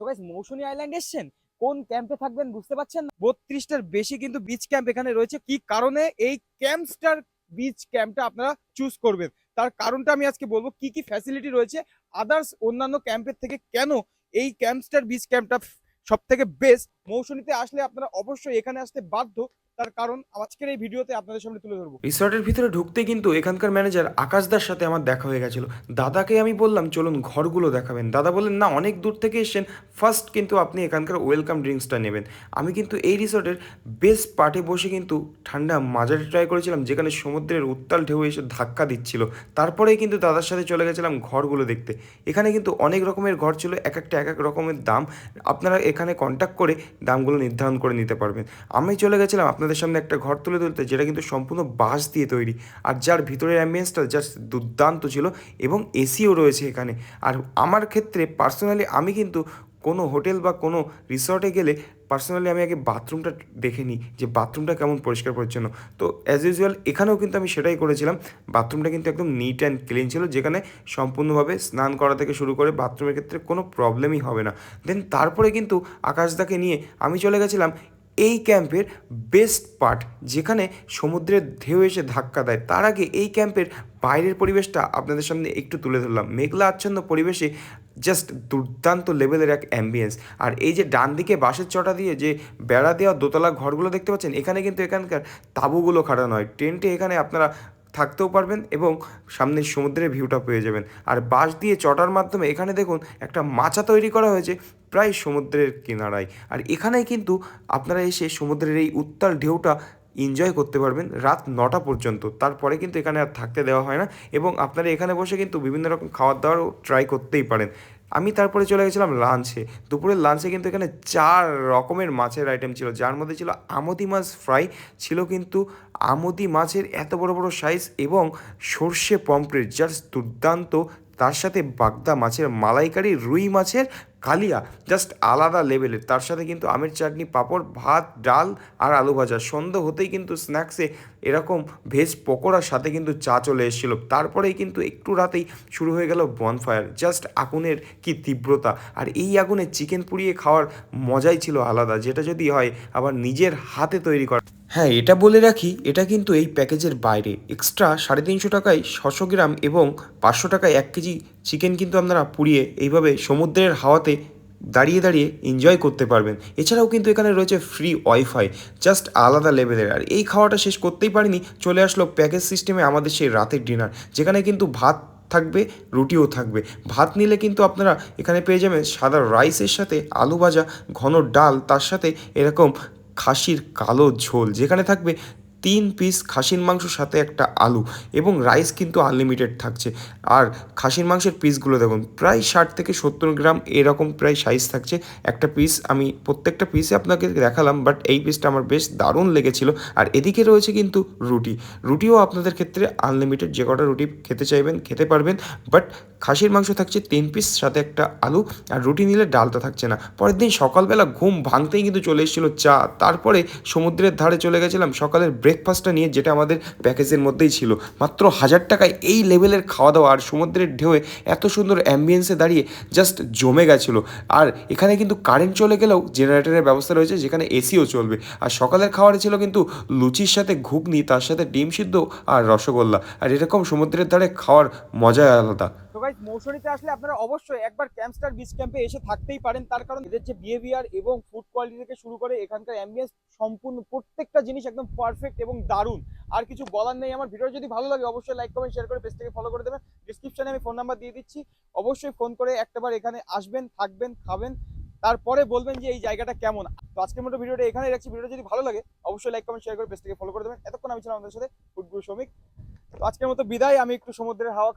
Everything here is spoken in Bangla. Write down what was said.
তো গাইস মৌসুমী আইল্যান্ড এসছেন? কোন ক্যাম্পে থাকবেন বুঝতে পারছেন বত্রিশটার বেশি কিন্তু বিচ ক্যাম্প এখানে রয়েছে। কি কারণে? এই ক্যাম্পস্টার বিচ ক্যাম্পটা আপনারা চুজ করবেন। তার কারণটা আমি আজকে বলব, কি কি ফ্যাসিলিটি রয়েছে? আদার্স অন্যান্য ক্যাম্পের থেকে কেন এই ক্যাম্পস্টার বিচ ক্যাম্পটা সব থেকে বেস্ট মৌসুমীতে আসলে আপনারা অবশ্যই এখানে আসতে বাধ্য। তার কারণ আজকের এই ভিডিওতে আপনাদের সামনে তুলে ধরবো। রিসর্টের ভিতরে ঢুকতে কিন্তু এখানকার ম্যানেজার আকাশদার সাথে আমার দেখা হয়ে গেছিল। দাদাকে আমি বললাম, চলুন ঘরগুলো দেখাবেন। দাদা বললেন, না, অনেক দূর থেকে এসেছেন। ফার্স্ট কিন্তু আপনি এখানকার ওয়েলকাম ড্রিঙ্কসটা নেবেন। আমি কিন্তু এই রিসর্টের বেস্ট পার্টে বসে কিন্তু ঠান্ডা মাজারে ট্রাই করেছিলাম, যেখানে সমুদ্রের উত্তাল ঢেউ এসে ধাক্কা দিচ্ছিল। তারপরেই কিন্তু দাদার সাথে চলে গেছিলাম ঘরগুলো দেখতে। এখানে কিন্তু অনেক রকমের ঘর ছিল, এক একটা, এক এক রকমের দাম। আপনারা এখানে কন্ট্যাক্ট করে দামগুলো নির্ধারণ করে নিতে পারবেন। আমি চলে গেছিলাম আপনাদের সামনে একটা ঘর তুলে তুলতে যেটা কিন্তু সম্পূর্ণ বাঁশ দিয়ে তৈরি। আর যার ভিতরের অ্যাম্বিয়েন্সটা জাস্ট দুর্দান্ত ছিল এবং এসিও রয়েছে এখানে। আর আমার ক্ষেত্রে পার্সোনালি আমি কিন্তু কোনো হোটেল বা কোনো রিসর্টে গেলে পার্সোনালি আমি আগে বাথরুমটা দেখে নিই যে বাথরুমটা কেমন পরিষ্কার পরিচ্ছন্ন। তো অ্যাজ ইউজুয়াল এখানেও কিন্তু আমি সেটাই করেছিলাম। বাথরুমটা কিন্তু একদম নিট অ্যান্ড ক্লিন ছিল, যেখানে সম্পূর্ণভাবে স্নান করা থেকে শুরু করে বাথরুমের ক্ষেত্রে কোনো প্রবলেমই হবে না। দেন তারপরে কিন্তু আকাশদাকে নিয়ে আমি চলে গেছিলাম এই ক্যাম্পের বেস্ট পার্ট, যেখানে সমুদ্রের ঢেউ এসে ধাক্কা দেয়। তার আগে এই ক্যাম্পের বাইরের পরিবেশটা আপনাদের সামনে একটু তুলে ধরলাম। মেঘলা আচ্ছন্ন পরিবেশে জাস্ট দুর্দান্ত লেভেলের এক অ্যাম্বিয়েন্স আর এই যে ডান দিকে বাঁশের চটা দিয়ে যে বেড়া দেওয়া দোতলা ঘরগুলো দেখতে পাচ্ছেন, এখানে কিন্তু এখানকার তাঁবুগুলো খাটানো হয়। টেন্টে এখানে আপনারা থাকতেও পারবেন এবং সামনে সমুদ্রের ভিউটা পেয়ে যাবেন। আর বাঁশ দিয়ে চটার মাধ্যমে এখানে দেখুন একটা মাচা তৈরি করা হয়েছে প্রায় সমুদ্রের কিনারায়। আর এখানেই কিন্তু আপনারা এসে সমুদ্রের এই উত্তাল ঢেউটা এনজয় করতে পারবেন রাত নটা পর্যন্ত। তারপরে কিন্তু এখানে আর থাকতে দেওয়া হয় না এবং আপনারা এখানে বসে কিন্তু বিভিন্ন রকম খাবার দাবারও ট্রাই করতেই পারেন। আমি তারপরে চলে গেছিলাম লাঞ্চে। দুপুরের লাঞ্চে কিন্তু এখানে চার রকমের মাছের আইটেম ছিল। যার মধ্যে ছিল আমদি মাছ ফ্রাই ছিল কিন্তু আমদি মাছের এত বড় বড় সাইজ এবং সর্ষে পম্পলেট জাস্ট দুর্দান্ত। তার সাথে বাগদা মাছের মালাইকারি, রুই মাছের কালিয়া জাস্ট আলাদা লেভেলের তার সাথে কিন্তু আমের চাটনি, পাঁপড়, ভাত, ডাল আর আলু ভাজা। সন্ধ্যা হতেই কিন্তু স্ন্যাক্সে এরকম ভেজ পকোড়ার সাথে কিন্তু চা চলে এসেছিল। তারপরেই কিন্তু একটু রাতেই শুরু হয়ে গেল বনফায়ার জাস্ট আগুনের কি তীব্রতা। আর এই আগুনে চিকেন পুড়িয়ে খাওয়ার মজাই ছিল আলাদা। যেটা যদি হয়, আবার নিজের হাতে তৈরি করা হ্যাঁ এটা বলে রাখি, এটা কিন্তু এই প্যাকেজের বাইরে। এক্সট্রা সাড়ে তিনশো টাকায় ছশো গ্রাম এবং পাঁচশো টাকায় এক কেজি চিকেন কিন্তু আপনারা পুড়িয়ে এইভাবে সমুদ্রের হাওয়াতে দাঁড়িয়ে দাঁড়িয়ে এনজয় করতে পারবেন। এছাড়াও কিন্তু এখানে রয়েছে ফ্রি ওয়াইফাই জাস্ট আলাদা লেভেলের আর এই খাওয়াটা শেষ করতেই পারিনি, চলে আসলো প্যাকেজ সিস্টেমে আমাদের সেই রাতের ডিনার যেখানে কিন্তু ভাত থাকবে, রুটিও থাকবে। ভাত নিলে কিন্তু আপনারা এখানে পেয়ে যাবেন সাদা রাইসের সাথে আলু ভাজা, ঘন ডাল, তার সাথে এরকম খাসির কালো ঝোল যেখানে থাকবে তিন পিস খাসির মাংসর সাথে একটা আলু এবং রাইস কিন্তু আনলিমিটেড থাকছে। আর খাসির মাংসের পিসগুলো দেখুন, প্রায় ষাট থেকে সত্তর গ্রাম এরকম প্রায় সাইজ থাকছে। একটা পিস আমি প্রত্যেকটা পিসে আপনাকে দেখালাম বাট এই পিসটা আমার বেশ দারুণ লেগেছিল। আর এদিকে রয়েছে কিন্তু রুটি। রুটিও আপনাদের ক্ষেত্রে আনলিমিটেড যে কটা রুটি খেতে চাইবেন, খেতে পারবেন বাট খাসির মাংস থাকছে তিন পিস সাথে একটা আলু, আর রুটি নিলে ডালটা থাকছে না। পরের দিন সকালবেলা ঘুম ভাঙতেই কিন্তু চলে এসেছিল চা। তারপরে সমুদ্রের ধারে চলে গেছিলাম, সকালের ব্রেকফাস্টটা নিয়ে যেটা আমাদের প্যাকেজের মধ্যেই ছিল। মাত্র হাজার টাকায় এই লেভেলের খাওয়া দাওয়া আর সমুদ্রের ঢেউয়ে এত সুন্দর অ্যাম্বিয়েন্সে দাঁড়িয়ে জাস্ট জমে গেছিল। আর এখানে কিন্তু কারেন্ট চলে গেলেও জেনারেটরের ব্যবস্থা রয়েছে যেখানে এসিও চলবে। আর সকালের খাবারে ছিল কিন্তু লুচির সাথে ঘুগনি, তার সাথে ডিম সিদ্ধ আর রসগোল্লা। আর এরকম সমুদ্রের ধারে খাওয়ার মজাই আলাদা। তো গাইজ মৌসুমীতে আসলে আপনারা অবশ্যই একবার ক্যাম্পস্টার বিচ ক্যাম্পে এসে থাকতেই পারেন। তার কারণ এদের যে বিহেভিয়ার এবং ফুড কোয়ালিটি থেকে শুরু করে এখানকার অ্যাম্বিয়েন্স সম্পূর্ণ প্রত্যেকটা জিনিস একদম পারফেক্ট এবং দারুণ। আর কিছু বলার নেই, আমার ভিডিও যদি ভালো লাগে অবশ্যই লাইক কমেন্ট শেয়ার করে পেজটাকে ফলো করে দেবেন। ডিসক্রিপশনে আমি ফোন নাম্বার দিয়ে দিচ্ছি। অবশ্যই ফোন করে একটাবার এখানে আসবেন, থাকবেন, খাবেন। তারপরে বলবেন যে এই জায়গাটা কেমন। তো আজকের মতো ভিডিওটা এখানে রাখছি। ভিডিওটা যদি ভালো লাগে, অবশ্যই লাইক কমেন্ট শেয়ার করে পেজটাকে ফলো করে দেবেন। এতক্ষণ আমি ছিলাম আমাদের সাথে গুরু শ্রমিক তো আজকের মতো বিদায়। আমি একটু সমুদ্রের হাওয়া